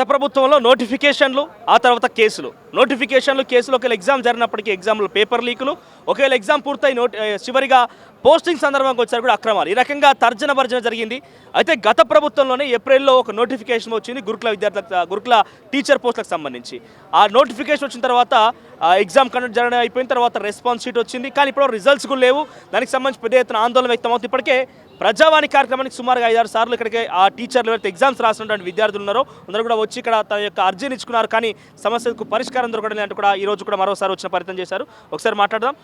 గత ప్రభుత్వంలో నోటిఫికేషన్లు ఆ తర్వాత కేసులు. నోటిఫికేషన్లు కేసులు ఒకవేళ ఎగ్జామ్ జరిగినప్పటికీ ఎగ్జామ్లు పేపర్ లీకులు ఒకవేళ ఎగ్జామ్ పూర్తయి నోటి చివరిగా పోస్టింగ్ సందర్భంగా వచ్చారు కూడా అక్రమాలు. ఈ రకంగా తర్జన భర్జన జరిగింది. అయితే గత ప్రభుత్వంలోనే ఏప్రిల్లో ఒక నోటిఫికేషన్ వచ్చింది గురుకుల విద్యార్థులకు గురుకుల టీచర్ పోస్టులకు సంబంధించి. ఆ నోటిఫికేషన్ వచ్చిన తర్వాత ఎగ్జామ్ కండక్ట్ జరగడం అయిపోయిన తర్వాత రెస్పాన్స్ షీట్ వచ్చింది. కానీ ఇప్పుడు రిజల్ట్స్ కూడా లేవు. దానికి సంబంధించి పెద్ద ఎత్తున ఆందోళన వ్యక్తమవుతుంది. ఇప్పటికే ప్రజావాణి కార్యక్రమానికి సుమారుగా ఐదారు సార్లు ఇక్కడికి ఆ టీచర్లు ఎవరైతే ఎగ్జామ్స్ రాసినటువంటి విద్యార్థులు ఉన్నారో. అందరూ కూడా వచ్చి ఇక్కడ తన యొక్క అర్జీని ఇచ్చుకున్నారు. కానీ సమస్యకు పరిష్కారం దొరకడం లేదంటూ కూడా ఈ రోజు కూడా మరోసారి వచ్చిన ప్రయత్నం చేశారు. ఒకసారి మాట్లాడదాం.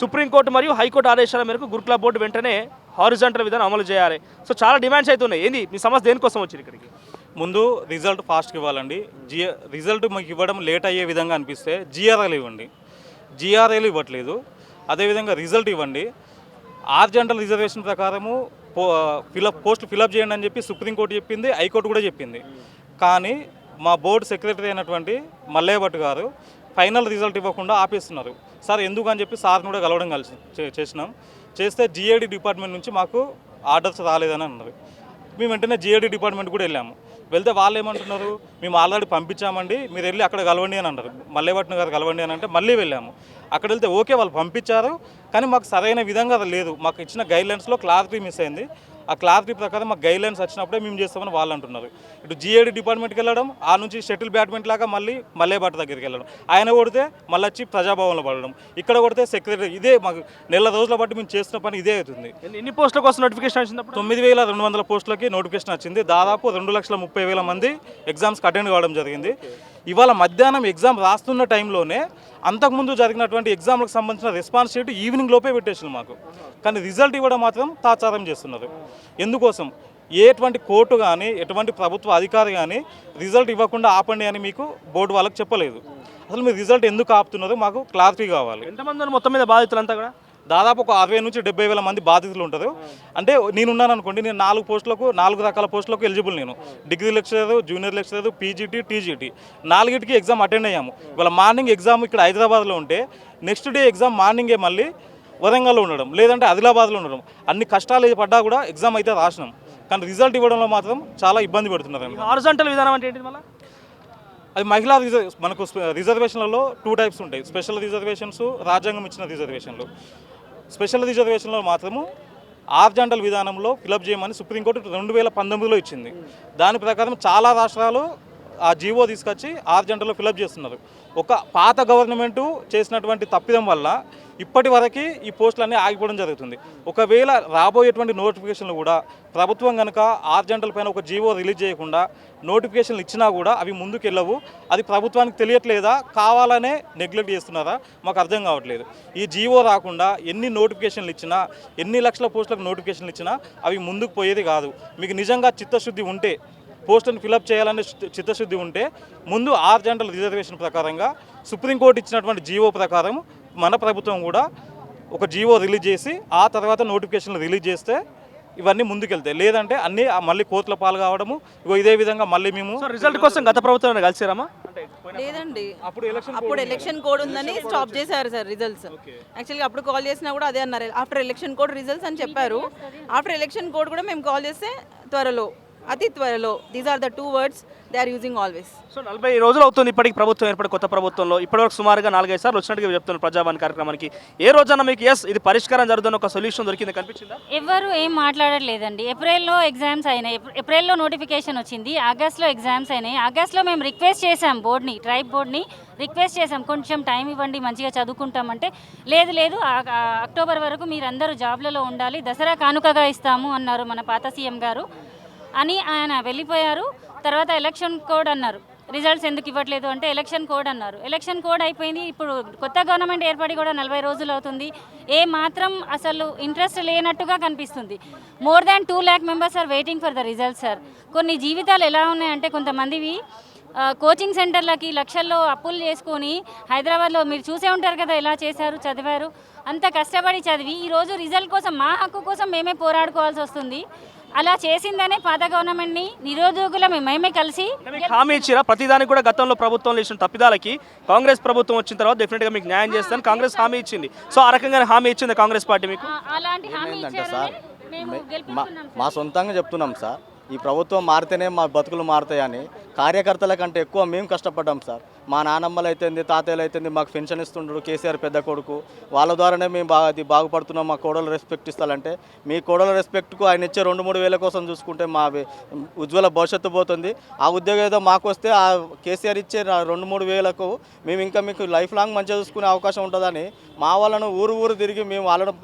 సుప్రీంకోర్టు మరియు హైకోర్టు ఆదేశాల మేరకు గురుకుల బోర్డు వెంటనే హారిజాంటల్ విధానం అమలు చేయాలి. సో చాలా డిమాండ్స్ అయితే ఉన్నాయి. ఏంది? మీ సమస్య దేనికోసం వచ్చింది ఇక్కడికి? ముందు రిజల్ట్ ఫాస్ట్గా ఇవ్వాలండి. జిఆ రిజల్ట్ మీకు ఇవ్వడం లేట్ అయ్యే విధంగా అనిపిస్తే జిఆర్ఎల్ ఇవ్వండి. జిఆర్ఎల్ ఇవ్వట్లేదు. అదేవిధంగా రిజల్ట్ ఇవ్వండి. ఆర్జెంటల్ రిజర్వేషన్ ప్రకారము fill up post fill up చేయండి అని చెప్పి సుప్రీంకోర్టు చెప్పింది హైకోర్టు కూడా చెప్పింది. కానీ మా బోర్డు సెక్రటరీ అయినటువంటి మల్లయ్య భట్ గారు ఫైనల్ రిజల్ట్ ఇవ్వకుండా ఆపేస్తున్నారు. సార్ ఎందుకు అని చెప్పి సార్ని కూడా కలవడం కలిసి చే- చేసినాం. చేస్తే జిఏడి డిపార్ట్మెంట్ నుంచి మాకు ఆర్డర్స్ రాలేదని అన్నారు. మేము వెంటనే జిఏడి డిపార్ట్మెంట్ కూడా వెళ్ళాము. వెళ్తే వాళ్ళు ఏమంటున్నారు? మేము ఆల్రెడీ పంపించామండి మీరు వెళ్ళి అక్కడ కలవండి అని అన్నారు మల్లేపట్నం గారు కలవండి అని అంటే మళ్ళీ వెళ్ళాము. అక్కడ వెళ్తే ఓకే వాళ్ళు పంపించారు కానీ మాకు సరైన విధంగా లేదు. మాకు ఇచ్చిన గైడ్లైన్స్లో క్లారిటీ మిస్ అయింది. ఆ క్లారిటీ ప్రకారం మాకు గైడ్లైన్స్ వచ్చినప్పుడే మేము చేస్తామని వాళ్ళు అంటున్నారు. ఇటు జిఏడి డిపార్ట్మెంట్కి వెళ్ళడం ఆ నుంచి షటిల్ బ్యాడ్మింట్ లాగా మళ్ళీ మల్లేబాట దగ్గరికి వెళ్ళడం. ఆయన కొడితే మళ్ళీ వచ్చి ప్రజాభవన్లో పడడం. ఇక్కడ కొడితే సెక్రటరీ ఇదే మాకు నెల రోజుల బట్టి మేము చేస్తున్న పని ఇదే అవుతుంది. ఎన్ని- పోస్టుల కోసం నోటిఫికేషన్ వచ్చినప్పుడు? తొమ్మిది వేల రెండు వందల పోస్టులకి నోటిఫికేషన్ వచ్చింది. దాదాపు రెండు లక్షల ముప్పై వేల మంది ఎగ్జామ్స్కి అటెండ్ కావడం జరిగింది. ఇవాళ మధ్యాహ్నం ఎగ్జామ్ రాస్తున్న టైంలోనే అంతకుముందు జరిగినటువంటి ఎగ్జామ్లకు సంబంధించిన రెస్పాన్స్ షీట్ ఈవినింగ్ లోపే పెట్టేసింది మాకు. కానీ రిజల్ట్ ఇవ్వడం మాత్రం తాచారం చేస్తున్నారు. ఎందుకోసం? ఎటువంటి కోర్టు కానీ ఎటువంటి ప్రభుత్వ అధికారి కానీ రిజల్ట్ ఇవ్వకుండా ఆపండి అని మీకు బోర్డు వాళ్ళకి చెప్పలేదు. అసలు మీరు రిజల్ట్ ఎందుకు ఆపుతున్నారో? మాకు క్లారిటీ కావాలి. ఎంతమంది మొత్తం మీద బాధితులంతా కూడా? దాదాపు ఒక అరవై నుంచి డెబ్బై వేల మంది బాధితులు ఉంటారు. అంటే నేనున్నాను అనుకోండి నేను నాలుగు పోస్టులకు నాలుగు రకాల పోస్టులకు ఎలిజిబుల్ నేను. Degree lecturer junior lecturer PGT TGT. నాలుగిటికి exam attend అయ్యాము. ఇవాళ మార్నింగ్ ఎగ్జామ్ ఇక్కడ హైదరాబాద్లో ఉంటే నెక్స్ట్ డే ఎగ్జామ్ మార్నింగే మళ్ళీ వరంగల్లో ఉండడం లేదంటే ఆదిలాబాద్లో ఉండడం. అన్ని కష్టాలు పడ్డా కూడా ఎగ్జామ్ అయితే రాసినాం. కానీ రిజల్ట్ ఇవ్వడంలో మాత్రం చాలా ఇబ్బంది పెడుతున్నారండి హారిజాంటల్ విధానం అంటే ఏంటి మళ్ళీ? అది మహిళా రిజర్వ్ మనకు రిజర్వేషన్లలో టూ టైప్స్ ఉంటాయి. స్పెషల్ రిజర్వేషన్స్ రాజ్యాంగం ఇచ్చిన రిజర్వేషన్లు స్పెషల్ రిజర్వేషన్లో మాత్రము ఆరు జంటల విధానంలో ఫిలప్ చేయమని సుప్రీంకోర్టు రెండు వేల పంతొమ్మిదిలో ఇచ్చింది. దాని ప్రకారం చాలా రాష్ట్రాలు ఆ జీవో తీసుకొచ్చి ఆరు జంటలో ఫిలప్ చేస్తున్నారు. ఒక పాత గవర్నమెంటు చేసినటువంటి తప్పిదం వల్ల ఇప్పటి వరకు ఈ పోస్టులన్నీ ఆగిపోవడం జరుగుతుంది. ఒకవేళ రాబోయేటువంటి నోటిఫికేషన్లు కూడా ప్రభుత్వం కనుక ఆరు జంటల పైన ఒక జీవో రిలీజ్ చేయకుండా నోటిఫికేషన్లు ఇచ్చినా కూడా అవి ముందుకు వెళ్ళవు అది ప్రభుత్వానికి తెలియట్లేదా? కావాలనే నెగ్లెక్ట్ చేస్తున్నారా? మాకు అర్థం కావట్లేదు. ఈ జీవో రాకుండా ఎన్ని నోటిఫికేషన్లు ఇచ్చినా ఎన్ని లక్షల పోస్టులకు నోటిఫికేషన్లు ఇచ్చినా అవి ముందుకు పోయేది కాదు. మీకు నిజంగా చిత్తశుద్ధి ఉంటే పోస్టును ఫిలప్ చేయాలనే చిత్తశుద్ధి ఉంటే ముందు ఆరు జంటల రిజర్వేషన్ ప్రకారంగా సుప్రీంకోర్టు ఇచ్చినటువంటి జీవో ప్రకారం మన ప్రభుత్వం కూడా ఒక జీవో రిలీజ్ చేసి ఆ తర్వాత నోటిఫికేషన్లు రిలీజ్ చేస్తే ఇవన్నీ ముందుకెళ్తాయి. లేదంటే అన్నీ ఆ మళ్ళీ కోర్టుల పాలు కావడము ఇగో ఇదే విధంగా మళ్ళీ మేము రిజల్ట్ కోసం గత ప్రభుత్వం కలిసిరామా? లేదండి. అప్పుడు ఎలక్షన్ అప్పుడు ఎలక్షన్ కోడ్ ఉందని స్టాప్ చేశారు సార్ రిజల్ట్స్ యాక్చువల్గా అప్పుడు కాల్ చేసినా కూడా అదే అన్నారు. ఆఫ్టర్ ఎలక్షన్ కోడ్ రిజల్ట్స్ అని చెప్పారు. ఆఫ్టర్ ఎలక్షన్ కోడ్ కూడా మేము కాల్ చేస్తే త్వరలో అతి త్వరలో. These are the two words they are using always so నలభై రోజులు అవుతుంది ఇప్పటికి ప్రభుత్వం ఏర్పడి కొత్త ప్రభుత్వంలో. ఇప్పటివరకు సుమారుగా నాలుగైదు సార్లు వచ్చినట్టుగా చెప్తున్నారు ప్రజావాణి కార్యక్రమానికి. ఏ రోజన్నా మీకు ఎస్ ఇది పరిష్కారం జరుగుతున్న ఒక సొల్యూషన్ దొరికింది కనిపించిందా? ఎవరు ఏం మాట్లాడట్లేదండి. ఏప్రిల్లో ఎగ్జామ్స్ అయినాయి. ఏప్రి- ఏప్రిల్లో నోటిఫికేషన్ వచ్చింది. ఆగస్ట్లో ఎగ్జామ్స్ అయినాయి. ఆగస్ట్లో మేము రిక్వెస్ట్ చేసాం బోర్డ్ని ట్రైబ్ బోర్డ్ని రిక్వెస్ట్ చేసాం కొంచెం టైం ఇవ్వండి మంచిగా చదువుకుంటామంటే. లేదు లేదు అక్టోబర్ వరకు మీరందరూ జాబ్లలో ఉండాలి. దసరా కానుకగా ఇస్తాము అన్నారు మన పాత సీఎం గారు. అని ఆయన వెళ్ళిపోయారు. తర్వాత ఎలక్షన్ కోడ్ అన్నారు. రిజల్ట్స్ ఎందుకు ఇవ్వట్లేదు అంటే ఎలక్షన్ కోడ్ అన్నారు. ఎలక్షన్ కోడ్ అయిపోయింది. ఇప్పుడు కొత్త గవర్నమెంట్ ఏర్పడి కూడా నలభై రోజులు అవుతుంది. ఏ మాత్రం అసలు ఇంట్రెస్ట్ లేనట్టుగా కనిపిస్తుంది. More than two lakh members are waiting for the result sir. కొన్ని జీవితాలు ఎలా ఉన్నాయంటే కొంతమందివి కోచింగ్ సెంటర్లకి లక్షల్లో అప్పులు చేసుకొని హైదరాబాద్లో మీరు చూసే ఉంటారు కదా ఎలా చేశారు చదివారు. అంత కష్టపడి చదివి ఈరోజు రిజల్ట్ కోసం మా హక్కు కోసం మేమే పోరాడుకోవాల్సి వస్తుంది. అలా చేసిందనే పాత గవర్నమెంట్ని నిరుద్యోగుల మేమే కలిసి హామీ ఇచ్చిరా? ప్రతిదానికి కూడా గతంలో ప్రభుత్వంలో ఇచ్చిన తప్పిదాలకి కాంగ్రెస్ ప్రభుత్వం వచ్చిన తర్వాత డెఫినెట్గా మీకు న్యాయం చేస్తాను కాంగ్రెస్ హామీ ఇచ్చింది. సో ఆ రకంగానే హామీ ఇచ్చింది కాంగ్రెస్ పార్టీ మీకు? అలాంటి హామీ ఏంటంటే సార్. మా సొంతంగా చెప్తున్నాం సార్ ఈ ప్రభుత్వం మారితేనే మా బతుకులు మారుతాయని కార్యకర్తల కంటే ఎక్కువ మేము కష్టపడ్డాం సార్. మా నానమ్మలు అయితేంది తాతయ్యలు అయితేంది మాకు పెన్షన్ ఇస్తుండ్రు కేసీఆర్ పెద్ద కొడుకు. వాళ్ళ ద్వారానే మేము బాగా అది బాగుపడుతున్నాం మా కోడలు రెస్పెక్ట్ ఇస్తారంటే మీ కోడల రెస్పెక్ట్కు ఆయన ఇచ్చే రెండు మూడు వేల కోసం చూసుకుంటే మా ఉజ్వల భవిష్యత్తు పోతుంది. ఆ ఉద్యోగం ఏదో మాకు వస్తే ఆ కేసీఆర్ ఇచ్చే రెండు మూడు వేలకు మేము ఇంకా మీకు లైఫ్ లాంగ్ మంచిగా చూసుకునే అవకాశం ఉంటుందని మా వాళ్ళను ఊరు ఊరు తిరిగి మేము వాళ్ళను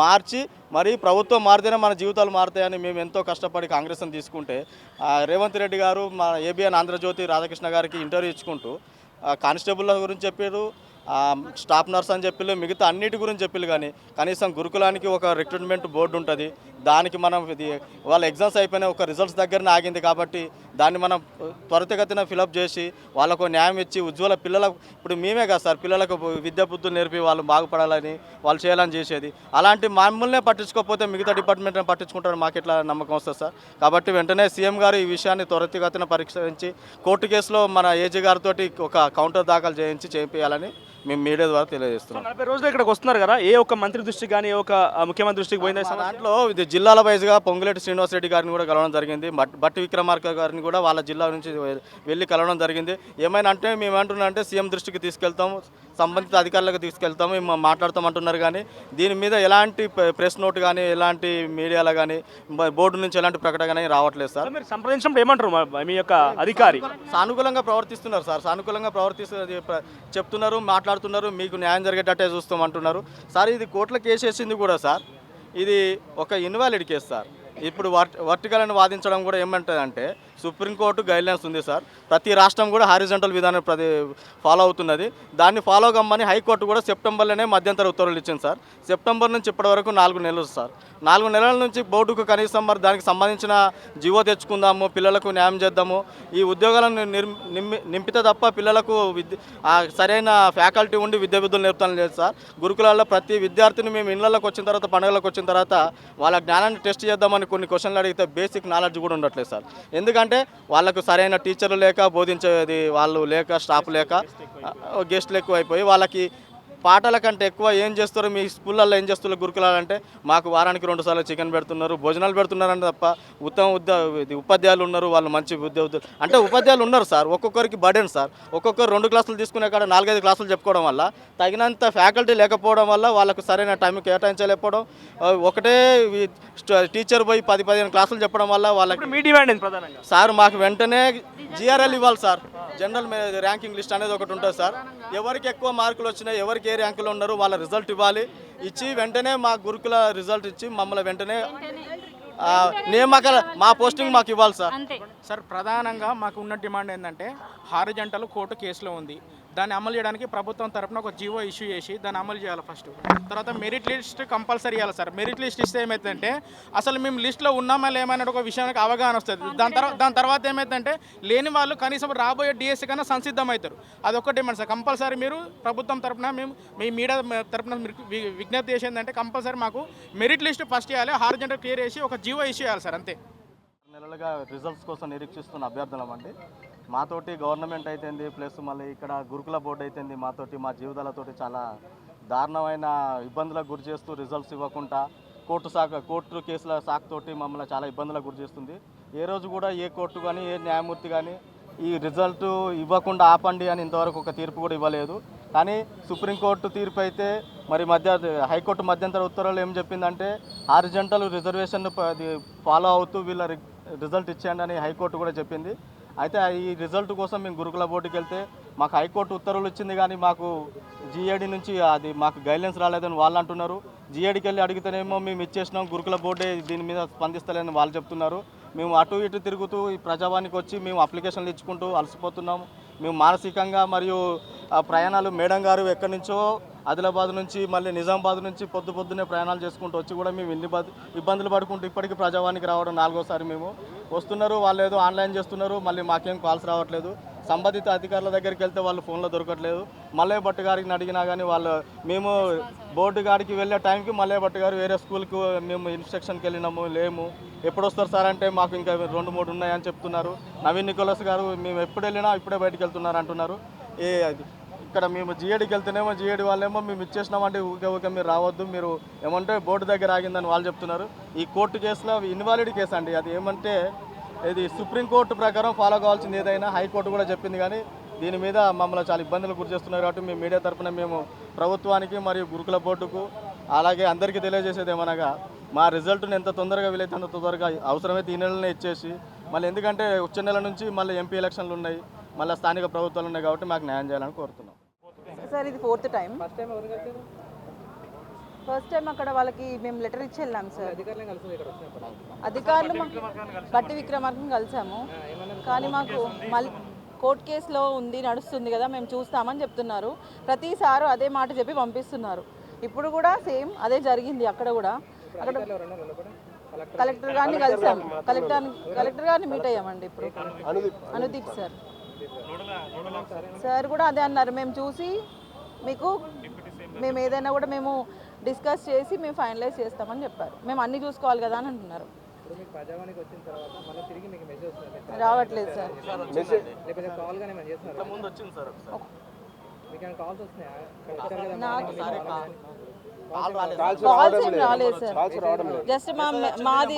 మార్చి మరి ప్రభుత్వం మారితేనే మన జీవితాలు మారుతాయని మేము ఎంతో కష్టపడి కాంగ్రెస్ని తీసుకుంటే రేవంత్ రెడ్డి గారు మా ఏబిఎన్ ఆంధ్రజ్యోతి రాధాకృష్ణ గారికి ఇంటర్వ్యూ ఇచ్చుకుంటూ కానిస్టేబుల్ గురించి చెప్పారు స్టాఫ్ నర్స్ అని చెప్పి మిగతా అన్నిటి గురించి చెప్పిల్లు కానీ కనీసం గురుకులానికి ఒక రిక్రూట్మెంట్ బోర్డు ఉంటుంది. దానికి మనం ఇది వాళ్ళ ఎగ్జామ్స్ అయిపోయిన ఒక రిజల్ట్స్ దగ్గరనే ఆగింది కాబట్టి దాన్ని మనం త్వరితగతిన ఫిలప్ చేసి వాళ్ళకు న్యాయం ఇచ్చి ఉజ్వల పిల్లలకు ఇప్పుడు మేమే కదా సార్ పిల్లలకు విద్యా బుద్ధులు నేర్పి వాళ్ళు బాగుపడాలని వాళ్ళు చేయాలని చేసేది. అలాంటి మమ్మల్నే పట్టించుకోకపోతే మిగతా డిపార్ట్మెంట్ని పట్టించుకుంటారు మాకు ఎట్లా నమ్మకం వస్తుంది సార్? కాబట్టి వెంటనే సీఎం గారు ఈ విషయాన్ని త్వరితగతిన పరీక్షించి కోర్టు కేసులో మన ఏజీ గారితో ఒక కౌంటర్ దాఖలు చేయించి చేయించాలని మేము మీడియా ద్వారా తెలియజేస్తున్నాం. నలభై రోజులు ఇక్కడికి వస్తున్నారు కదా ఏ ఒక్క మంత్రి దృష్టికి కానీ ఏ ఒక్క ఆ, ముఖ్యమంత్రి దృష్టికి పోయిందా? దాంట్లో ఇది జిల్లాల వైజ్గా పొంగులేటి శ్రీనివాస్ రెడ్డి గారిని కూడా కలవడం జరిగింది. బట్ బట్టి విక్రమార్క గారిని కూడా వాళ్ళ జిల్లా నుంచి వెళ్ళి కలవడం జరిగింది. ఏమైనా అంటే మేము ఏమంటున్నాం అంటే సీఎం దృష్టికి తీసుకెళ్తాము సంబంధిత అధికారులకు తీసుకెళ్తాము మేము మాట్లాడతాం అంటున్నారు కానీ దీని మీద ఎలాంటి ప్రె- ప్రెస్ నోట్ కానీ ఎలాంటి మీడియాలో కానీ బోర్డు నుంచి ఎలాంటి ప్రకటన కానీ రావట్లేదు సార్. మీరు సంప్రదించినప్పుడు ఏమంటారు మా- యొక్క అధికారి? సానుకూలంగా ప్రవర్తిస్తున్నారు సార్ సానుకూలంగా ప్రవర్తిస్తు ప్ర- చెప్తున్నారు మాట్లాడుతున్నారు. మీకు న్యాయం జరిగేటట్టే చూస్తాం అంటున్నారు. సార్ ఇది కోర్టులో కేసు వేసింది కూడా సార్. ఇది ఒక ఇన్వాలిడ్ కేసు సార్. ఇప్పుడు వర్ట్ వర్టికల్ అని వాదించడం కూడా ఏమంటుందంటే సుప్రీంకోర్టు గైడ్లైన్స్ ఉంది సార్. ప్రతి రాష్ట్రం కూడా హారిజంటల్ విధానం ప్రతి ఫాలో అవుతున్నది. దాన్ని ఫాలో కమ్మని హైకోర్టు కూడా సెప్టెంబర్లోనే మధ్యంతర ఉత్తర్వులు ఇచ్చింది సార్. సెప్టెంబర్ నుంచి ఇప్పటి వరకు నాలుగు నెలలు సార్. నాలుగు నెలల నుంచి బోర్డుకు కనీసం మరి దానికి సంబంధించిన జీవో తెచ్చుకుందాము పిల్లలకు న్యాయం చేద్దాము. ఈ ఉద్యోగాలను నిర్ నింపితే తప్ప పిల్లలకు విద్య సరైన ఫ్యాకల్టీ ఉండి విద్యా విద్యలు నేర్పుతాను లేదు సార్. గురుకులాల్లో ప్రతి విద్యార్థిని మేము ఇళ్ళలోకి వచ్చిన తర్వాత పండుగలకు వచ్చిన తర్వాత వాళ్ళ జ్ఞానాన్ని టెస్ట్ చేద్దామని కొన్ని క్వశ్చన్లు అడిగితే బేసిక్ నాలెడ్జ్ కూడా ఉండట్లేదు సార్. ఎందుకంటే వాళ్ళకు సరైన టీచర్లు లేక బోధించేది వాళ్ళు లేక స్టాఫ్ లేక గెస్ట్లు ఎక్కువైపోయి వాళ్ళకి పాటల కంటే ఎక్కువ ఏం చేస్తారు మీ స్కూళ్ళల్లో ఏం చేస్తారు గురుకులాలంటే మాకు వారానికి రెండు సార్లు చికెన్ పెడుతున్నారు భోజనాలు పెడుతున్నారంటే తప్ప ఉత్తమ ఉద్య ఇది ఉపాధ్యాయులు ఉన్నారు వాళ్ళు మంచి ఉద్యోగులు అంటే ఉపాధ్యాయులు ఉన్నారు సార్ ఒక్కొక్కరికి బర్డెన్ సార్. ఒక్కొక్కరు రెండు క్లాసులు తీసుకునే కాడ నాలుగైదు క్లాసులు చెప్పుకోవడం వల్ల తగినంత ఫ్యాకల్టీ లేకపోవడం వల్ల వాళ్ళకు సరైన టైం కేటాయించలేకపోవడం ఒకటే టీచర్ పోయి పది పదిహేను క్లాసులు చెప్పడం వల్ల వాళ్ళకి మీ డిమాండ్ సార్ మాకు వెంటనే జిఆర్ఎల్ ఇవ్వాలి సార్. జనరల్ ర్యాంకింగ్ లిస్ట్ అనేది ఒకటి ఉంటుంది సార్. ఎవరికి ఎక్కువ మార్కులు వచ్చినాయి ఎవరికి ఏ ర్యాంకులో ఉన్నారు వాళ్ళ రిజల్ట్ ఇవ్వాలి. ఇచ్చి వెంటనే మా గురుకుల రిజల్ట్ ఇచ్చి మమ్మల్ని వెంటనే ఆ, నియామకాల మా పోస్టింగ్ మాకు ఇవ్వాలి సార్. అంతే. సార్ ప్రధానంగా మాకు ఉన్న డిమాండ్ ఏంటంటే హారిజంటల్ కోర్టు కేసులో ఉంది. దాన్ని అమలు చేయడానికి ప్రభుత్వం తరపున ఒక జీవో ఇష్యూ చేసి దాన్ని అమలు చేయాలి ఫస్ట్ తర్వాత మెరిట్ లిస్ట్ కంపల్సరీ ఇవ్వాలి సార్ మెరిట్ లిస్ట్ ఇస్తే ఏమైందంటే అసలు మేము లిస్ట్లో ఉన్నామా లేమనే ఒక విషయానికి అవగాహన వస్తుంది. దాని తర్వాత దాని తర్వాత ఏమైందంటే లేని వాళ్ళు కనీసం రాబోయే డిఎస్సి కన్నా సంసిద్ధం అవుతారు అదొక డిమాండ్ సార్ కంపల్సరీ మీరు ప్రభుత్వం తరపున మేము మీ మీడియా తరపున మీరు వి- విజ్ఞప్తి చేసేందంటే కంపల్సరీ మాకు మెరిట్ లిస్ట్ ఫస్ట్ ఇవ్వాలి హారిజంటల్ క్లియర్ చేసి ఒక జీవో ఇష్యూ చేయాలి సార్ అంతే. నెలలుగా రిజల్ట్స్ కోసం నిరీక్షిస్తున్న అభ్యర్థులం అండి మాతోటి గవర్నమెంట్ అయితేంది ప్లస్ మళ్ళీ ఇక్కడ గురుకుల బోర్డు అయితేంది మాతోటి మా జీవితాలతోటి చాలా దారుణమైన ఇబ్బందులకు గురి చేస్తూ రిజల్ట్స్ ఇవ్వకుండా కోర్టు శాఖ కోర్టు కేసుల శాఖతోటి మమ్మల్ని చాలా ఇబ్బందులకు గురి చేస్తుంది. ఏ రోజు కూడా ఏ కోర్టు కానీ ఏ న్యాయమూర్తి కానీ ఈ రిజల్ట్ ఇవ్వకుండా ఆపండి అని ఇంతవరకు ఒక తీర్పు కూడా ఇవ్వలేదు. కానీ సుప్రీంకోర్టు తీర్పు అయితే మరి మధ్య హైకోర్టు మధ్యంతర ఉత్తర్వులు ఏం చెప్పిందంటే హారిజంటల్ రిజర్వేషన్ ఫాలో అవుతూ వీళ్ళ రి- రిజల్ట్ ఇచ్చేయండి అని హైకోర్టు కూడా చెప్పింది. అయితే ఈ రిజల్ట్ కోసం మేము గురుకుల బోర్డుకి వెళ్తే మాకు హైకోర్టు ఉత్తర్వులు ఇచ్చింది కానీ మాకు జిఏడి నుంచి అది మాకు గైడ్లైన్స్ రాలేదని వాళ్ళు అంటున్నారు. జిఏడికి వెళ్ళి అడిగితేనేమో మేము ఇచ్చేసినాం గురుకుల బోర్డే దీని మీద స్పందిస్తలేదని వాళ్ళు చెప్తున్నారు. మేము అటు ఇటు తిరుగుతూ ఈ ప్రజావానికి వచ్చి మేము అప్లికేషన్లు ఇచ్చుకుంటూ అలసిపోతున్నాము. మేము మానసికంగా మరియు ప్రయాణాలు మేడం గారు ఎక్కడి నుంచో ఆదిలాబాద్ నుంచి మళ్ళీ నిజామాబాద్ నుంచి పొద్దు పొద్దునే ప్రయాణాలు చేసుకుంటూ వచ్చి కూడా మేము ఇన్ని ఇబ్బందులు పడుకుంటూ ఇప్పటికీ ప్రజావానికి రావడం నాలుగోసారి మేము. వస్తున్నారు వాళ్ళు ఏదో ఆన్లైన్ చేస్తున్నారు మళ్ళీ మాకేం కాల్స్ రావట్లేదు. సంబంధిత అధికారుల దగ్గరికి వెళ్తే వాళ్ళు ఫోన్లో దొరకట్లేదు. మల్లయ్య భట్ గారికి అడిగినా కానీ వాళ్ళు మేము బోర్డు గాడికి వెళ్ళే టైంకి మల్లయ్య భట్ గారు వేరే స్కూల్కి మేము ఇన్స్ట్రక్షన్కి వెళ్ళినాము లేము. ఎప్పుడు వస్తారు సార్ అంటే మాకు ఇంకా రెండు మూడు ఉన్నాయని చెప్తున్నారు. నవీన్ నికోలస్ గారు మేము ఎప్పుడు వెళ్ళినా ఇప్పుడే బయటికి వెళ్తున్నారు అంటున్నారు. ఏ అది ఇక్కడ మేము జిఏడికి వెళ్తేనేమో జిఏడి వాళ్ళేమో మేము ఇచ్చేసినామంటే ఊకే ఊకే మీరు రావద్దు మీరు ఏమంటే బోర్డు దగ్గర ఆగిందని వాళ్ళు చెప్తున్నారు. ఈ కోర్టు కేసులో ఇన్వాలిడ్ కేసు అండి. అది ఏమంటే ఇది సుప్రీంకోర్టు ప్రకారం ఫాలో కావాల్సింది ఏదైనా హైకోర్టు కూడా చెప్పింది కానీ దీని మీద మమ్మల్ని చాలా ఇబ్బందులు గురి చేస్తున్నారు కాబట్టి మేము మీడియా తరఫున మేము ప్రభుత్వానికి మరియు గురుకుల బోర్డుకు అలాగే అందరికీ తెలియజేసేది ఏమనగా మా రిజల్ట్ని ఎంత తొందరగా వీలైతే అంత తొందరగా అవసరమైతే ఈ నెలనే ఇచ్చేసి మళ్ళీ ఎందుకంటే వచ్చే నెల నుంచి మళ్ళీ ఎంపీ ఎలక్షన్లు ఉన్నాయి మళ్ళీ స్థానిక ప్రభుత్వాలు ఉన్నాయి కాబట్టి మాకు న్యాయం చేయాలని కోరుతున్నాం. సార్ ఇది ఫోర్త్ టైం ఫస్ట్ టైం అక్కడ వాళ్ళకి మేము లెటర్ ఇచ్చి వెళ్ళాం సార్. అధికారులు బట్టి విక్రమార్కం కలిసాము. కానీ మాకు మళ్ళీ కోర్టు కేసులో ఉంది నడుస్తుంది కదా మేము చూస్తామని చెప్తున్నారు. ప్రతిసారి అదే మాట చెప్పి పంపిస్తున్నారు. ఇప్పుడు కూడా సేమ్ అదే జరిగింది అక్కడ కూడా. అక్కడ కలెక్టర్ గారిని కలిసాము. కలెక్టర్ కలెక్టర్ గారిని మీట్ అయ్యామండి ఇప్పుడు. అనుదీప్. సార్ సార్ కూడా అదే అన్నారు. మేము చూసి మీకు మేము ఏదైనా కూడా మేము డిస్కస్ చేసి మేము ఫైనలైజ్ చేస్తామని చెప్పారు. మేము అన్ని చూసుకోవాలి కదా అని అంటున్నారు. రావట్లేదు సార్. జస్ట్ మాది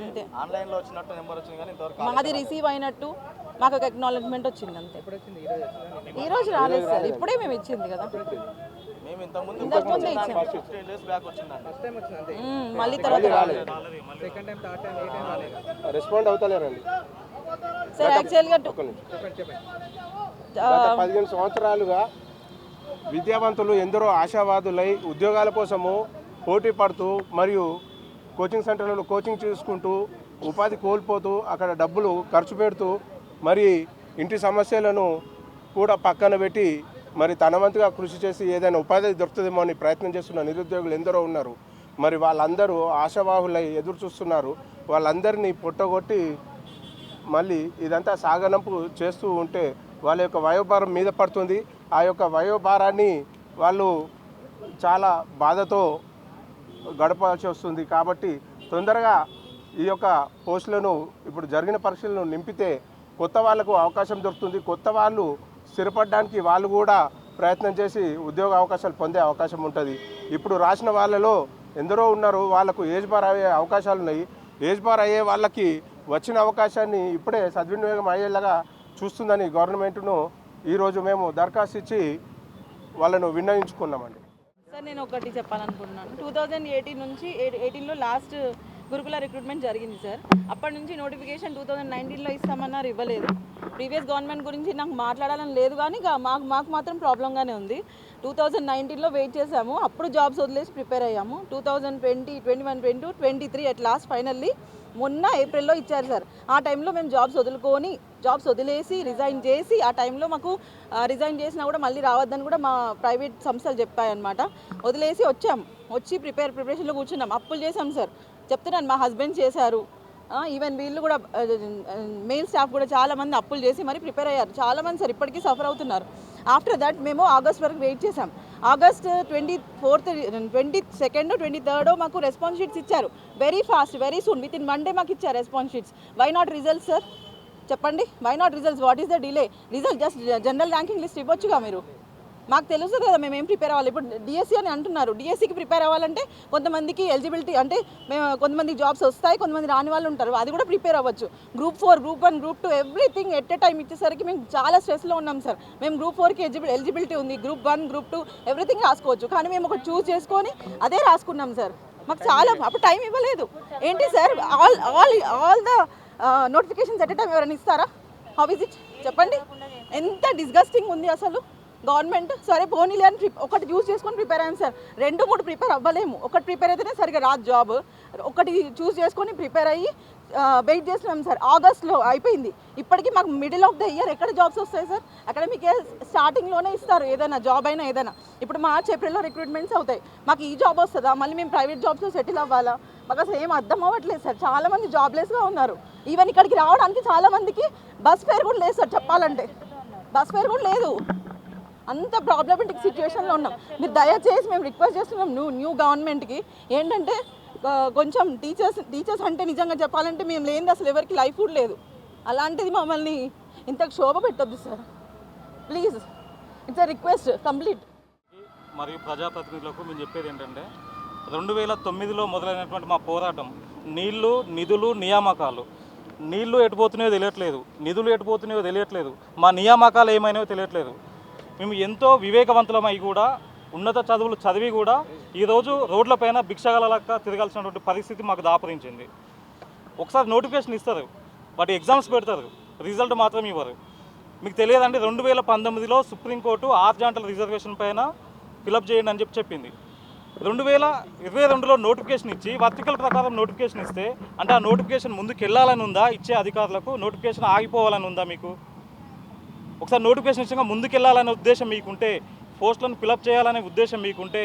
అంతే. ఆన్లైన్లో వచ్చినట్టు నెంబర్ వచ్చింది కానీ ఇంతవరకు మాది రిసీవ్ అయినట్టు మాకు ఒక అక్నాలెడ్జ్మెంట్ వచ్చింది అంతే. ఈ రోజు రాలేదు సార్. ఇప్పుడే మేము ఇచ్చింది కదా. మళ్ళీ తర్వాత రాలేదు. రెస్పాండ్ అవుతలేరండి. సార్ యాక్చువల్గా పదిహేను సంవత్సరాలుగా విద్యావంతులు ఎందరో ఆశావాదులై ఉద్యోగాల కోసము పోటీ పడుతూ మరియు కోచింగ్ సెంటర్లలో కోచింగ్ చేసుకుంటూ ఉపాధి కోల్పోతూ అక్కడ డబ్బులు ఖర్చు పెడుతూ మరి ఇంటి సమస్యలను కూడా పక్కన పెట్టి మరి తన వంతుగా కృషి చేసి ఏదైనా ఉపాధి దొరుకుతుందేమో అని ప్రయత్నం చేస్తున్న నిరుద్యోగులు ఎందరో ఉన్నారు. మరి వాళ్ళందరూ ఆశావాహులై ఎదురు చూస్తున్నారు. వాళ్ళందరినీ పొట్టగొట్టి మళ్ళీ ఇదంతా సాగనంపు చేస్తూ ఉంటే వాళ్ళ యొక్క వయోభారం మీద పడుతుంది. ఆ యొక్క వయోభారాన్ని వాళ్ళు చాలా బాధతో గడపాల్సి వస్తుంది. కాబట్టి తొందరగా ఈ యొక్క పోస్టులను ఇప్పుడు జరిగిన పరీక్షలను నింపితే కొత్త వాళ్ళకు అవకాశం దొరుకుతుంది. కొత్త వాళ్ళు స్థిరపడడానికి వాళ్ళు కూడా ప్రయత్నం చేసి ఉద్యోగ అవకాశాలు పొందే అవకాశం ఉంటుంది. ఇప్పుడు రాసిన వాళ్ళలో ఎందరో ఉన్నారు. వాళ్ళకు ఏజ్ బార్ అయ్యే అవకాశాలు ఉన్నాయి. ఏజ్ బార్ అయ్యే వాళ్ళకి వచ్చిన అవకాశాన్ని ఇప్పుడే సద్వినియోగం అయ్యేలాగా చూస్తుందని గవర్నమెంట్ను ఈరోజు మేము దరఖాస్తు ఇచ్చి వాళ్ళను విన్నవించుకున్నామండి. సార్ నేను ఒకటి చెప్పాలనుకుంటున్నాను. టూ థౌజండ్ ఎయిటీన్ నుంచి ఎయిటీన్లో లాస్ట్ గురుకుల రిక్రూట్మెంట్ జరిగింది సార్. అప్పటి నుంచి నోటిఫికేషన్ టూ థౌజండ్ నైన్టీన్లో ఇస్తామన్నారు ఇవ్వలేదు. ప్రీవియస్ గవర్నమెంట్ గురించి నాకు మాట్లాడాలని లేదు కానీ ఇక మాకు మాకు మాత్రం ప్రాబ్లంగానే ఉంది. టూ థౌజండ్ నైన్టీన్లో వెయిట్ చేసాము అప్పుడు జాబ్స్ వదిలేసి ప్రిపేర్ అయ్యాము. Two thousand twenty twenty one twenty two twenty three at last finally మొన్న ఏప్రిల్లో ఇచ్చారు సార్. ఆ టైంలో మేము జాబ్స్ వదులుకొని జాబ్స్ వదిలేసి రిజైన్ చేసి ఆ టైంలో మాకు రిజైన్ చేసినా కూడా మళ్ళీ రావద్దని కూడా మా ప్రైవేట్ సంస్థలు చెప్పాయన్నమాట. వదిలేసి వచ్చాం. వచ్చి ప్రిపేర్ ప్రిపరేషన్లో కూర్చున్నాం. అప్పులు చేసాం సార్. చెప్తున్నాను మా హస్బెండ్ చేశారు. ఈవెన్ వీళ్ళు కూడా మెయిల్ స్టాఫ్ కూడా చాలా మంది అప్పులు చేసి మరి ప్రిపేర్ అయ్యారు. చాలా మంది సార్ ఇప్పటికీ సఫర్ అవుతున్నారు. ఆఫ్టర్ దట్ మేము ఆగస్ట్ వరకు వెయిట్ చేసాం August twenty fourth twenty second twenty third మాకు రెస్పాన్స్ షీట్స్ ఇచ్చారు. Very fast very soon within one day మాకు ఇచ్చారు response sheets. Why not results sir చెప్పండి. Why not results what is the delay result just general ranking list ఇవ్వచ్చుగా మీరు. మాకు తెలుసు కదా మేము ఏం ప్రిపేర్ అవ్వాలి. ఇప్పుడు డిఎస్సి అని అంటున్నారు. డిఎస్సికి ప్రిపేర్ అవ్వాలంటే కొంతమందికి ఎలిజిబిలిటీ అంటే మేము కొంతమంది జాబ్స్ వస్తాయి కొంతమంది రాని వాళ్ళు ఉంటారు. అది కూడా ప్రిపేర్ అవ్వచ్చు. Group four group one group two everything at a time ఇచ్చేసరికి మేము చాలా స్ట్రెస్లో ఉన్నాం సార్. మేము గ్రూప్ ఫోర్కి ఎలిజిబిల్ ఎలిజిబిలిటీ ఉంది. Group one group two everything రాసుకోవచ్చు. కానీ మేము ఒకటి చూస్ చేసుకొని అదే రాసుకున్నాం సార్. మాకు చాలా అప్పుడు టైం ఇవ్వలేదు. ఏంటి sir? All all all the notifications at a time ఎవరైనా ఇస్తారా? హౌ ఇస్ ఇట్ చెప్పండి. ఎంత డిస్గస్టింగ్ ఉంది అసలు. గవర్నమెంట్ సరే పోనీలే అని ఒకటి చూస్ చేసుకొని ప్రిపేర్ అయ్యాను సార్. రెండు మూడు ప్రిపేర్ అవ్వలేము. ఒకటి ప్రిపేర్ అయితేనే సరిగా రాదు జాబ్. ఒకటి చూస్ చేసుకొని ప్రిపేర్ అయ్యి వెయిట్ చేస్తున్నాం సార్. ఆగస్ట్లో అయిపోయింది. ఇప్పటికీ మాకు మిడిల్ ఆఫ్ ద ఇయర్ ఎక్కడ జాబ్స్ వస్తాయి సార్? అక్కడ మీకు స్టార్టింగ్లోనే ఇస్తారు. ఏదైనా జాబ్ అయినా ఏదైనా. ఇప్పుడు మార్చ్ ఏప్రిల్లో రిక్రూట్మెంట్స్ అవుతాయి. మాకు ఈ జాబ్ వస్తుందా? మళ్ళీ మేము ప్రైవేట్ జాబ్స్లో సెటిల్ అవ్వాలా? మాకు అసలు ఏం అర్థం అవ్వట్లేదు సార్. చాలామంది జాబ్లెస్గా ఉన్నారు. ఈవెన్ ఇక్కడికి రావడానికి చాలామందికి బస్ ఫేర్ కూడా లేదు సార్ చెప్పాలంటే. బస్ ఫేర్ కూడా లేదు. అంత ప్రాబ్లమెటిక్ సిచ్యువేషన్లో ఉన్నాం. మీరు దయచేసి మేము రిక్వెస్ట్ చేస్తున్నాం న్యూ న్యూ గవర్నమెంట్కి ఏంటంటే కొంచెం టీచర్స్ టీచర్స్ అంటే నిజంగా చెప్పాలంటే మేము లేనిది అసలు ఎవరికి లైఫ్ కూడా లేదు. అలాంటిది మమ్మల్ని ఇంత క్షోభ పెట్టొద్దు sir please it's a request complete మరియు ప్రజాప్రతినిధులకు మేము చెప్పేది ఏంటంటే రెండు వేల తొమ్మిదిలో మొదలైనటువంటి మా పోరాటం నీళ్ళు నిధులు నియామకాలు. నీళ్ళు ఎటుపోతున్నాయో తెలియట్లేదు. నిధులు ఎటుపోతున్నాయో తెలియట్లేదు. మా నియామకాలు ఏమైనాయో తెలియట్లేదు. మేము ఎంతో వివేకవంతులమై కూడా ఉన్నత చదువులు చదివి కూడా ఈరోజు రోడ్లపైన భిక్షగలక తిరగాల్సినటువంటి పరిస్థితి మాకు దాపరించింది. ఒకసారి నోటిఫికేషన్ ఇస్తారు. వాటి ఎగ్జామ్స్ పెడతారు. రిజల్ట్ మాత్రం ఇవ్వరు. మీకు తెలియదండి రెండు వేల పంతొమ్మిదిలో సుప్రీంకోర్టు ఆరు రిజర్వేషన్ పైన ఫిలప్ చేయండి అని చెప్పి చెప్పింది. రెండు వేల ఇరవై రెండులో నోటిఫికేషన్ ఇచ్చి వర్తికల్ ప్రకారం నోటిఫికేషన్ ఇస్తే అంటే ఆ నోటిఫికేషన్ ముందుకు వెళ్ళాలని ఉందా ఇచ్చే అధికారులకు నోటిఫికేషన్ ఆగిపోవాలని ఉందా మీకు? ఒకసారి నోటిఫికేషన్ ఇచ్చాక ముందుకెళ్ళాలనే ఉద్దేశం మీకుంటే పోస్టులను ఫిలప్ చేయాలనే ఉద్దేశం మీకుంటే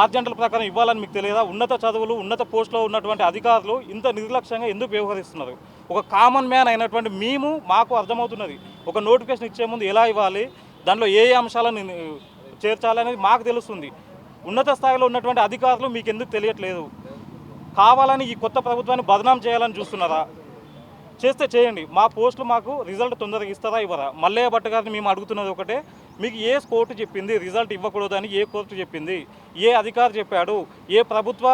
ఆర్జెంటల ప్రకారం ఇవ్వాలని మీకు తెలియదా? ఉన్నత చదువులు ఉన్నత పోస్టులో ఉన్నటువంటి అధికారులు ఇంత నిర్లక్ష్యంగా ఎందుకు వ్యవహరిస్తున్నారు? ఒక కామన్ మ్యాన్ అయినటువంటి మేము మాకు అర్థమవుతున్నది. ఒక నోటిఫికేషన్ ఇచ్చే ముందు ఎలా ఇవ్వాలి? దానిలో ఏ ఏ అంశాలను చేర్చాలి అనేది మాకు తెలుస్తుంది. ఉన్నత స్థాయిలో ఉన్నటువంటి అధికారులు మీకు ఎందుకు తెలియట్లేదు? కావాలని ఈ కొత్త ప్రభుత్వాన్ని బదనాం చేయాలని చూస్తున్నారా? చేస్తే చేయండి. మా పోస్టులు మాకు రిజల్ట్ తొందరగా ఇస్తారా ఇవ్వరా? మల్లయ్య భట్ గారిని మేము అడుగుతున్నది ఒకటే మీకు ఏ కోర్టు చెప్పింది రిజల్ట్ ఇవ్వకూడదు అని ఏ కోర్టు చెప్పింది? ఏ అధికారి చెప్పాడు? ఏ ప్రభుత్వ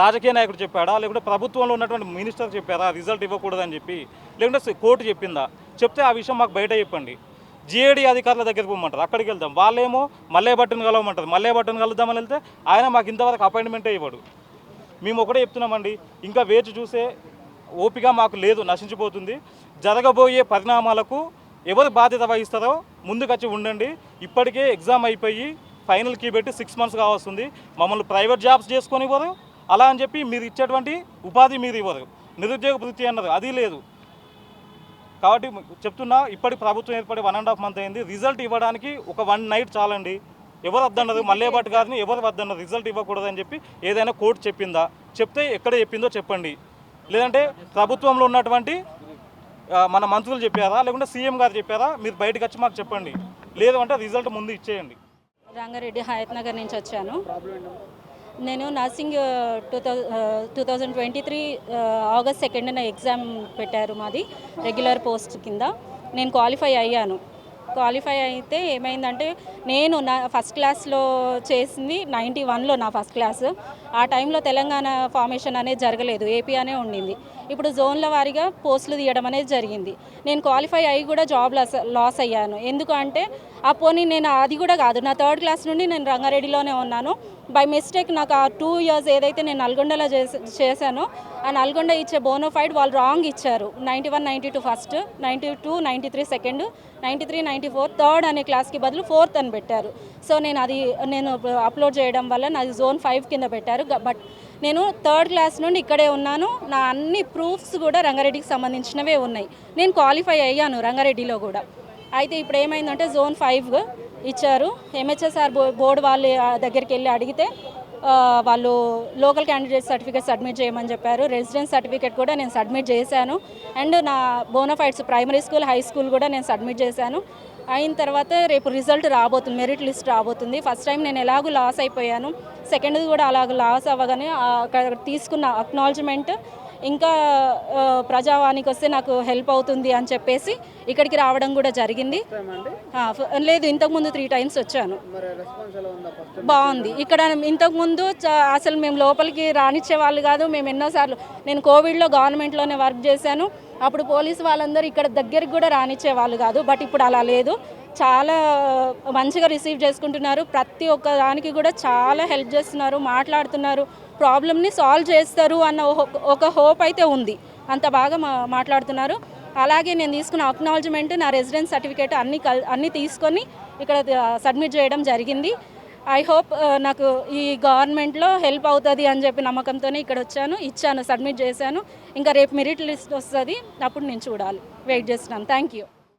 రాజకీయ నాయకుడు చెప్పాడా? లేకుంటే ప్రభుత్వంలో ఉన్నటువంటి మినిస్టర్ చెప్పారా రిజల్ట్ ఇవ్వకూడదని చెప్పి? లేకుంటే కోర్టు చెప్పిందా? చెప్తే ఆ విషయం మాకు బయట చెప్పండి. జిఏడి అధికారుల దగ్గరికి పోమంటారు అక్కడికి వెళ్దాం. వాళ్ళేమో మల్లయ్య భట్టును కలవమంటారు. మల్లయ్య భట్టును కలుద్దామని వెళ్తే ఆయన మాకు ఇంతవరకు అపాయింట్మెంటే ఇవ్వడు. మేము ఒకటే చెప్తున్నామండి ఇంకా వేచి చూసే ఓపిక మాకు లేదు నశించిపోతుంది. జరగబోయే పరిణామాలకు ఎవరు బాధ్యత వహిస్తారో ముందుకొచ్చి ఉండండి. ఇప్పటికే ఎగ్జామ్ అయిపోయి ఫైనల్ కీ పెట్టి సిక్స్ మంత్స్ కావస్తుంది మమ్మల్ని ప్రైవేట్ జాబ్స్ చేసుకొని ఇవ్వరు. అలా అని చెప్పి మీరు ఇచ్చేటువంటి ఉపాధి మీరు ఇవ్వరు. నిరుద్యోగ వృత్తి అన్నారు అది లేదు. కాబట్టి చెప్తున్నా ఇప్పటి ప్రభుత్వం ఏర్పడి వన్ అండ్ హాఫ్ మంత్ అయింది. రిజల్ట్ ఇవ్వడానికి ఒక వన్ నైట్ చాలండి. ఎవరు వద్దన్నది మల్లేభట్ గారిని ఎవరు వద్దన్నది రిజల్ట్ ఇవ్వకూడదని చెప్పి ఏదైనా కోర్టు చెప్పిందా? చెప్తే ఎక్కడ చెప్పిందో చెప్పండి. లేదంటే ప్రభుత్వంలో ఉన్నటువంటి మన మంత్రులు చెప్పారా? లేకుంటే సీఎం గారు చెప్పారా? మీరు బయటకు వచ్చి మాకు చెప్పండి. లేదు అంటే రిజల్ట్ ముందు ఇచ్చేయండి. రంగారెడ్డి హయత్ నగర్ నుంచి వచ్చాను. నేను nursing two two thousand twenty three August సెకండ్న exam పెట్టారు మాది రెగ్యులర్ పోస్ట్ కింద. నేను క్వాలిఫై అయ్యాను. క్వాలిఫై అయితే ఏమైందంటే నేను నా ఫస్ట్ క్లాస్లో చేసింది నైంటీ వన్లో నా ఫస్ట్ క్లాస్. ఆ టైంలో తెలంగాణ ఫార్మేషన్ అనేది జరగలేదు ఏపీ అనే ఉండింది. ఇప్పుడు జోన్ల వారీగా పోస్టులు తీయడం అనేది జరిగింది. నేను క్వాలిఫై అయ్యి కూడా జాబ్ లాస్ లాస్ అయ్యాను. ఎందుకు అంటే ఆ పోనీ నేను అది కూడా కాదు నా థర్డ్ క్లాస్ నుండి నేను రంగారెడ్డిలోనే ఉన్నాను. బై మిస్టేక్ నాకు ఆ టూ ఇయర్స్ ఏదైతే నేను నల్గొండలో చేసా చేశానో ఆ నల్గొండ ఇచ్చే బోనోఫైడ్ వాళ్ళు రాంగ్ ఇచ్చారు. Ninety one ninety two first ninety two ninety three second ninety three ninety four third అనే క్లాస్కి బదులు ఫోర్త్ అని పెట్టారు. సో నేను అది నేను అప్లోడ్ చేయడం వల్ల నాది జోన్ ఫైవ్ కింద పెట్టారు. బట్ నేను థర్డ్ క్లాస్ నుండి ఇక్కడే ఉన్నాను. నా అన్ని ప్రూఫ్స్ కూడా రంగారెడ్డికి సంబంధించినవే ఉన్నాయి. నేను క్వాలిఫై అయ్యాను రంగారెడ్డిలో కూడా. అయితే ఇప్పుడు ఏమైందంటే జోన్ ఫైవ్ ఇచ్చారు. ఎంహెచ్ఎస్ఆర్ బో బోర్డు వాళ్ళ దగ్గరికి వెళ్ళి అడిగితే వాళ్ళు లోకల్ క్యాండిడేట్ సర్టిఫికేట్ సబ్మిట్ చేయమని చెప్పారు. రెసిడెన్స్ సర్టిఫికేట్ కూడా నేను సబ్మిట్ చేశాను. అండ్ నా bonafides primary school high school కూడా నేను సబ్మిట్ చేశాను. అయిన తర్వాత రేపు రిజల్ట్ రాబోతుంది మెరిట్ లిస్ట్ రాబోతుంది. ఫస్ట్ టైం నేను ఎలాగో లాస్ అయిపోయాను. సెకండ్ కూడా అలాగ లాస్ అవ్వగానే అక్కడ తీసుకున్న అక్నాలజ్మెంట్ ఇంకా ప్రజావానికి వస్తే నాకు హెల్ప్ అవుతుంది అని చెప్పేసి ఇక్కడికి రావడం కూడా జరిగింది. లేదు ఇంతకుముందు త్రీ టైమ్స్ వచ్చాను. బాగుంది. ఇక్కడ ఇంతకుముందు చ- అసలు మేము లోపలికి రానిచ్చే వాళ్ళు కాదు. మేము ఎన్నోసార్లు నేను కోవిడ్లో గవర్నమెంట్లోనే వర్క్ చేశాను. అప్పుడు పోలీసు వాళ్ళందరూ ఇక్కడ దగ్గరికి కూడా రానిచ్చే వాళ్ళు కాదు బట్ ఇప్పుడు అలా లేదు. చాలా మంచిగా రిసీవ్ చేసుకుంటున్నారు. ప్రతి ఒక్క దానికి కూడా చాలా హెల్ప్ చేస్తున్నారు మాట్లాడుతున్నారు. ప్రాబ్లమ్ని సాల్వ్ చేస్తారు అన్న ఒక- ఒక హోప్ అయితే ఉంది. అంత బాగా మా మాట్లాడుతున్నారు. అలాగే నేను తీసుకున్న అక్నాలజ్మెంట్ నా రెసిడెన్స్ సర్టిఫికేట్ అన్ని కల్ అన్నీ తీసుకొని ఇక్కడ సబ్మిట్ చేయడం జరిగింది. ఐ హోప్ uh, నాకు ఈ గవర్నమెంట్లో హెల్ప్ అవుతుంది అని చెప్పి నమ్మకంతోనే ఇక్కడ వచ్చాను ఇచ్చాను సబ్మిట్ చేశాను. ఇంకా రేపు మెరిట్ లిస్ట్ వస్తుంది అప్పుడు నేను చూడాలి. వెయిట్ చేస్తున్నాను. Thank you